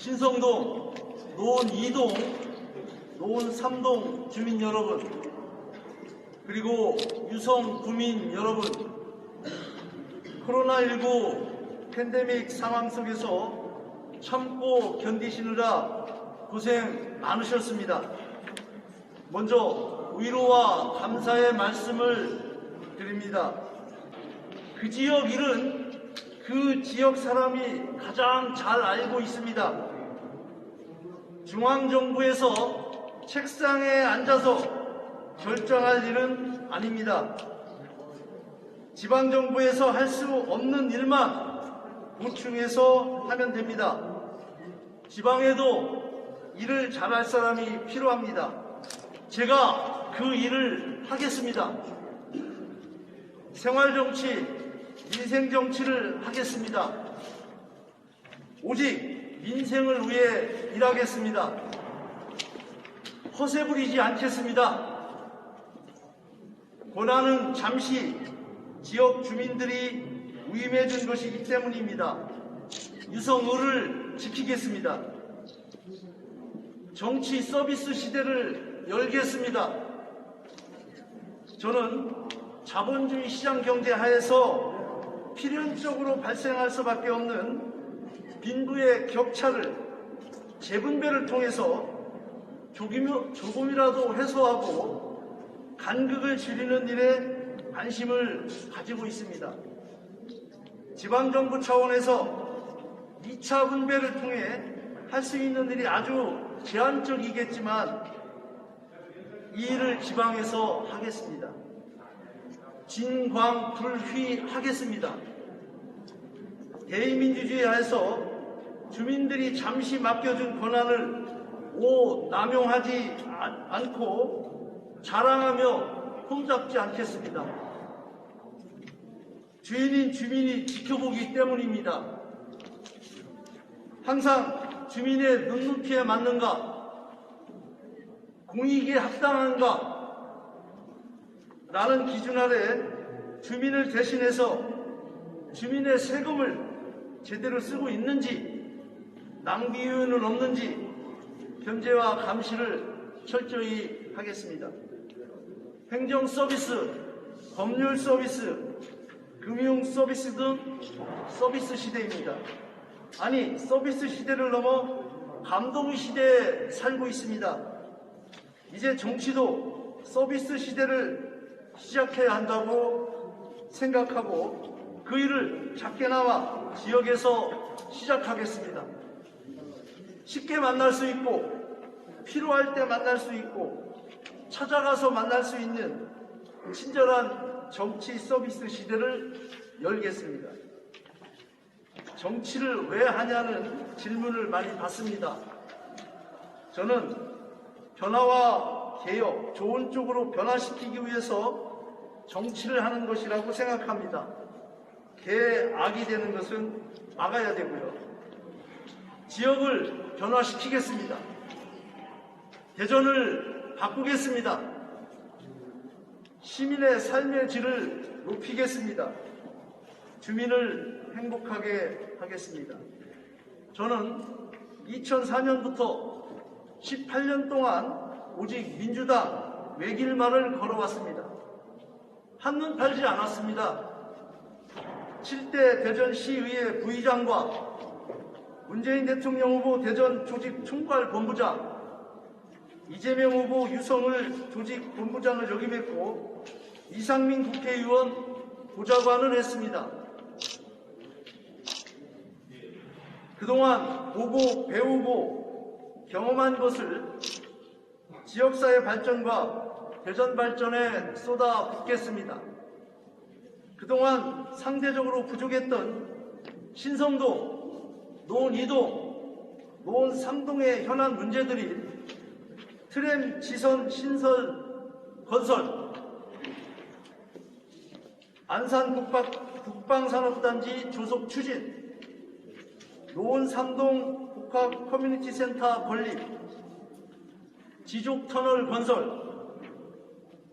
신성동, 노원 2동, 노원 3동 주민 여러분, 그리고 유성 구민 여러분, 코로나19 팬데믹 상황 속에서 참고 견디시느라 고생 많으셨습니다. 먼저 위로와 감사의 말씀을 드립니다. 그 지역 일은 그 지역 사람이 가장 잘 알고 있습니다. 중앙정부에서 책상에 앉아서 결정할 일은 아닙니다. 지방정부에서 할 수 없는 일만 보충해서 하면 됩니다. 지방에도 일을 잘할 사람이 필요합니다. 제가 그 일을 하겠습니다. 생활정치, 민생정치를 하겠습니다. 오직 민생을 위해 일하겠습니다. 허세 부리지 않겠습니다. 고난은 잠시 지역 주민들이 위임해 준 것이기 때문입니다. 유성의를 지키겠습니다. 정치 서비스 시대를 열겠습니다. 저는 자본주의 시장 경제 하에서 필연적으로 발생할 수밖에 없는 빈부의 격차를 재분배를 통해서 조금- 조금이라도 해소하고 간극을 줄이는 일에 관심을 가지고 있습니다. 지방정부 차원에서 2차 분배를 통해 할 수 있는 일이 아주 제한적이겠지만 이 일을 지방에서 하겠습니다. 진광불휘 하겠습니다. 대의민주주의 하에서 주민들이 잠시 맡겨준 권한을 오 남용하지 안- 않고 자랑하며 흠잡지 않겠습니다. 주인인 주민이 지켜보기 때문입니다. 항상 주민의 눈높이에 맞는가, 공익에 합당한가, 라는 기준 아래 주민을 대신해서 주민의 세금을 제대로 쓰고 있는지, 낭비유는 없는지 견제와 감시를 철저히 하겠습니다. 행정 서비스, 법률 서비스, 금융 서비스 등 서비스 시대입니다. 아니, 서비스 시대를 넘어 감동 시대에 살고 있습니다. 이제 정치도 서비스 시대를 시작해야 한다고 생각하고 그 일을 작게나마 지역에서 시작하겠습니다. 쉽게 만날 수 있고 필요할 때 만날 수 있고 찾아가서 만날 수 있는 친절한 정치 서비스 시대를 열겠습니다. 정치를 왜 하냐는 질문을 많이 받습니다. 저는 변화와 개혁, 좋은 쪽으로 변화시키기 위해서 정치를 하는 것이라고 생각합니다. 개악이 되는 것은 막아야 되고요. 지역을 변화시키겠습니다. 대전을 바꾸겠습니다. 시민의 삶의 질을 높이겠습니다. 주민을 행복하게 하겠습니다. 저는 2004년부터 18년 동안 오직 민주당 외길말을 걸어왔습니다. 한눈 팔지 않았습니다. 7대 대전시의회 부의장과 문재인 대통령 후보 대전 조직 총괄 본부장, 이재명 후보 유성을 조직 본부장을 역임했고 이상민 국회의원 보좌관을 했습니다. 그동안 보고 배우고 경험한 것을 지역사회 발전과 대전 발전에 쏟아 붓겠습니다. 그동안 상대적으로 부족했던 신성동, 노원 2동, 노원 3동의 현안 문제들이 트램 지선 신설 건설, 안산 국방, 국방산업단지 조속 추진, 노원 3동 복합 커뮤니티 센터 건립, 지족 터널 건설,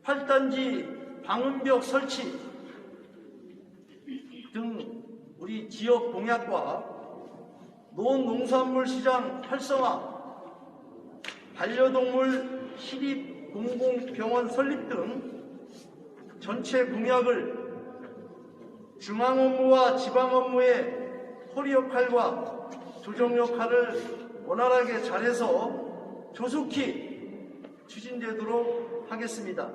8단지 방음벽 설치 등 우리 지역 공약과 농산물 시장 활성화, 반려동물 시립 공공병원 설립 등 전체 공약을 중앙 업무와 지방 업무의 허리 역할과 조정 역할을 원활하게 잘해서 조속히 추진되도록 하겠습니다.